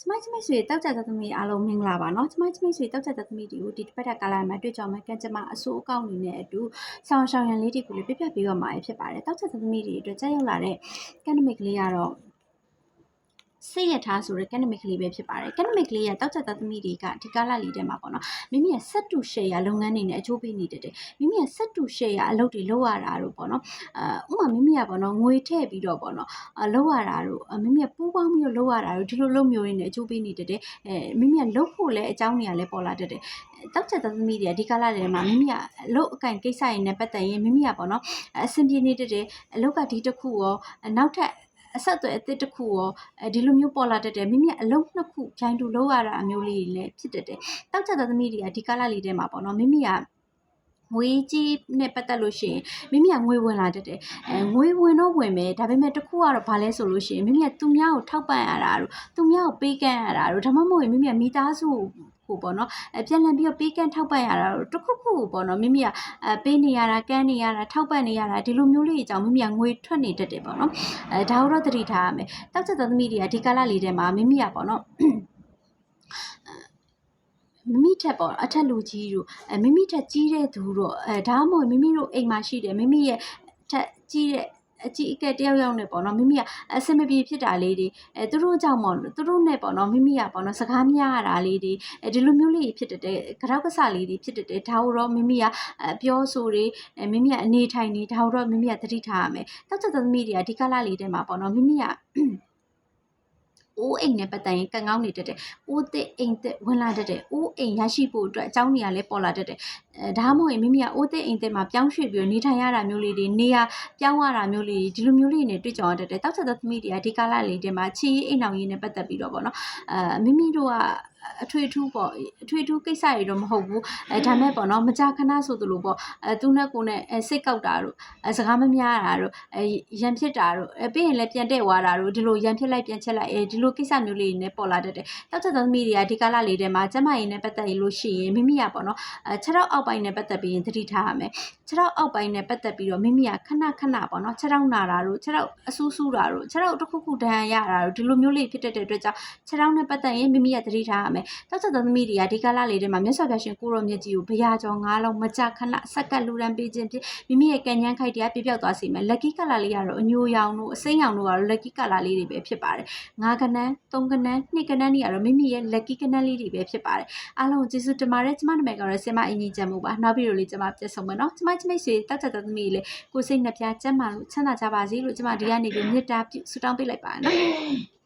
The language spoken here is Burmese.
ကျမကျမဆွေတောက်ကြတဲ့သမီးအားလုံးမင်္ဂလာပါเนาะကျမကျမဆွေတောက်ကြတဲ့သမီးတွေကိုဒီတစ်ပတ်ကကာလာမှာတွေ့ကြမှာကံကြမ္မာအစိုးအကောင့်အနေနဲ့အတူဆောင်းရှောင်းရန်လေးတွေကိုလည်းပြပြပေးတော့မှာဖြစ်ပါတယ်တောက်ကြတဲ့သမီးတွေအတွက်ကြောက်ရောက်လာတဲ့ကန်နမစ်ကလေးကတော့ စိတ်ရထားဆိုတဲ့ကက်နမစ်ကလေးပဲဖြစ်ပါတယ်ကက်နမစ်ကလေးရဲ့တောက်ချက်သားသမီးတွေကဒီကာလလေးထဲမှာပေါ့နော်မိမိရဲ့ဆက်တူရှယ်ယာလုပ်ငန်းတွေနဲ့အကျိုးပေးနေတယ်မိမိရဲ့ဆက်တူရှယ်ယာအလုပ်တွေလုပ်ရတာတို့ပေါ့နော်အာဥမာမိမိကပေါ့နော်ငွေထည့်ပြီးတော့ပေါ့နော်အလုပ်ရတာတို့မိမိကပူးပေါင်းပြီးတော့လုပ်ရတာတို့ဒီလိုလုပ်မျိုးတွေနဲ့အကျိုးပေးနေတယ်အဲမိမိကလုပ်ဖို့လည်းအကြောင်းတွေကလည်းပေါ်လာတတ်တယ်တောက်ချက်သားသမီးတွေကဒီကာလထဲမှာမိမိကအလုပ်အကန့်ကိစ္စရင်းနဲ့ပတ်သက်ရင်မိမိကပေါ့နော်အဆင်ပြေနေတဲ့အလုပ်ကဒီတစ်ခုရောနောက်ထပ် အဆက်အသွယ်အသစ်တစ်ခုရောအဲဒီလိုမျိုးပေါ်လာတတ်တယ်မိမိအလုံးနှစ်ခုဂျိုင်းတူလောက်ရတာအမျိုးလေးတွေလည်းဖြစ်တတ်တယ်တောက်ချက်သားသမီးတွေကဒီကာလလေးထဲမှာပေါ့နော်မိမိကငွေကြီးနဲ့ပတ်သက်လို့ရှိရင်မိမိကငွေဝင်လာတတ်တယ်အဲငွေဝင်တော့ဝင်မယ်ဒါပေမဲ့တစ်ခုကတော့ဘာလဲဆိုလို့ရှိရင်မိမိကသူများကိုထောက်ပံ့ရတာတို့သူများကိုပေးကမ်းရတာတို့ဒါမှမဟုတ်ရင်မိမိကမိသားစု ကိုပေါ့နော်အပြန်လည်ပြီးတော့ပေးကမ်းထောက်ပံ့ရတာတို့တစ်ခုခုပေါ့နော်မိမိကအပေးနေရတာကမ်းနေရတာထောက်ပံ့နေရတာဒီလိုမျိုးလေးအကြောင်းမိမိကငွေထွက်နေတတ်တယ်ပေါ့နော်အဲဒါတော့သတိထားရမယ်တောက်ချက်သောသမီးတွေကဒီကာလလေးထဲမှာမိမိကပေါ့နော်မိမိထက်ပေါ့အထက်လူကြီးတို့အဲမိမိထက်ကြီးတဲ့သူတို့အဲဒါမှမဟုတ်မိမိတို့အိမ်မှာရှိတယ်မိမိရဲ့ထက်ကြီးတဲ့ အကြီးအကဲတယောက်ယောက်နဲ့ပေါ့နော်မိမိကအဆင်မပြေဖြစ်တာလေးတွေအဲသူတို့ကြောင့်ပေါ့သူတို့နဲ့ပေါ့နော်မိမိကပေါ့နော်စကားများရတာလေးတွေအဲဒီလိုမျိုးလေးဖြစ်တဲ့ကြောက်ကစားလေးတွေဖြစ်တဲ့ဒါကိုတော့မိမိကပြောဆိုတွေမိမိကအနေထိုင်နေဒါကိုတော့မိမိကသတိထားရမယ်တောက်ချက်သမီးတွေကဒီကလာလေးထဲမှာပေါ့နော်မိမိကအိုးအိမ်နဲ့ပတ်သက်ရင်ကံကောင်းနေတတ်တယ်။အိုးသစ်အိမ်သစ်ဝင်လာတတ်တယ်။အိုးအိမ်ရရှိဖို့အတွက်အကြောင်းနေရာလဲပေါ်လာတတ်တယ်။အဲဒါမှမဟုတ်ရင်မိမိကအိုးသစ်အိမ်သစ်မှာပြောင်းရွှေ့ပြီးနေထိုင်ရတာမျိုးလေးတွေနေရာပြောင်းရတာမျိုးလေးဒီလိုမျိုးလေးနဲ့တွေ့ကြုံရတတ်တယ်။တောက်ချက်သမီးတွေကဒီကာလလေးတွေမှာချီအိမ်အောင်ရင်းနဲ့ပတ်သက်ပြီးတော့ပေါ့နော်။အဲမိမိတို့ကအထွေထူးပေါ့အထွေထူးကိစ္စတွေတော့မဟုတ်ဘူးအဲဒါမဲ့ပေါ့နော်မကြာခဏဆိုသလိုပေါ့အဲသူနဲ့ကိုနဲ့အဲစိတ်ကောက်တာတို့အဲစကားမများတာတို့အဲရန်ဖြစ်တာတို့အဲပြီးရင်လည်းပြန်တဲ့ဝါတာတို့ဒီလိုရန်ဖြစ်လိုက်ပြန်ချက်လိုက်အဲဒီလိုကိစ္စမျိုးလေးတွေနဲ့ပေါ်လာတတ်တယ်တောက်ချက်သမီးတွေကဒီကာလလေးထဲမှာကျမရင်နဲ့ပတ်သက်လို့ရှိရင်မိမိကပေါ့နော်အဲခြေထောက်အောက်ပိုင်းနဲ့ပတ်သက်ပြီးရင်သတိထားရမယ်ခြေထောက်အောက်ပိုင်းနဲ့ပတ်သက်ပြီးတော့မိမိကခဏခဏပေါ့နော်ခြေထောက်နာတာတို့ခြေထောက်အဆူးဆူးတာတို့ခြေထောက်တစ်ခုခုဒဏ်ရာရတာတို့ဒီလိုမျိုးလေးဖြစ်တတ်တဲ့အတွက်ကြောင့်ခြေထောက်နဲ့ပတ်သက်ရင်မိမိကသတိထားရမယ်တောက်ချက်သမီးတွေကဒီကာလလေးထဲမှာမြတ်စွာဘုရားရှင်ကိုရောမြတ်ကြီးကိုဘုရားကျော်ငါးလုံးမကြခဏစက္ကပ်လူရန်ပေးခြင်းဖြင့်မိမိရဲ့ကံဉဏ်ခိုက်တရားပြပြောက်သွားစေမယ်။ lucky color လေးကတော့အညိုရောင်တို့အစိမ်းရောင်တို့ကတော့ lucky color လေးတွေပဲဖြစ်ပါတယ်။ငါးကနန်း၊သုံးကနန်း၊နှစ်ကနန်းတွေကတော့မိမိရဲ့ lucky ကနန်းလေးတွေပဲဖြစ်ပါတယ်။အားလုံးကျေးဇူးတင်ပါတယ်။ကျမနာမည်ကတော့ဆင်မအင်ကြီးချမ်းမှုပါ။နောက်ဗီဒီယိုလေးကျမပြတ်ဆုံးမယ်နော်။ကျမချမိတ်ဆွေတောက်ချက်သမီးလေးကိုစိတ်နှပြချမ်းမာလို့ချမ်းသာကြပါစေလို့ကျမဒီကနေပြီးမေတ္တာပြုဆုတောင်းပေးလိုက်ပါနော်။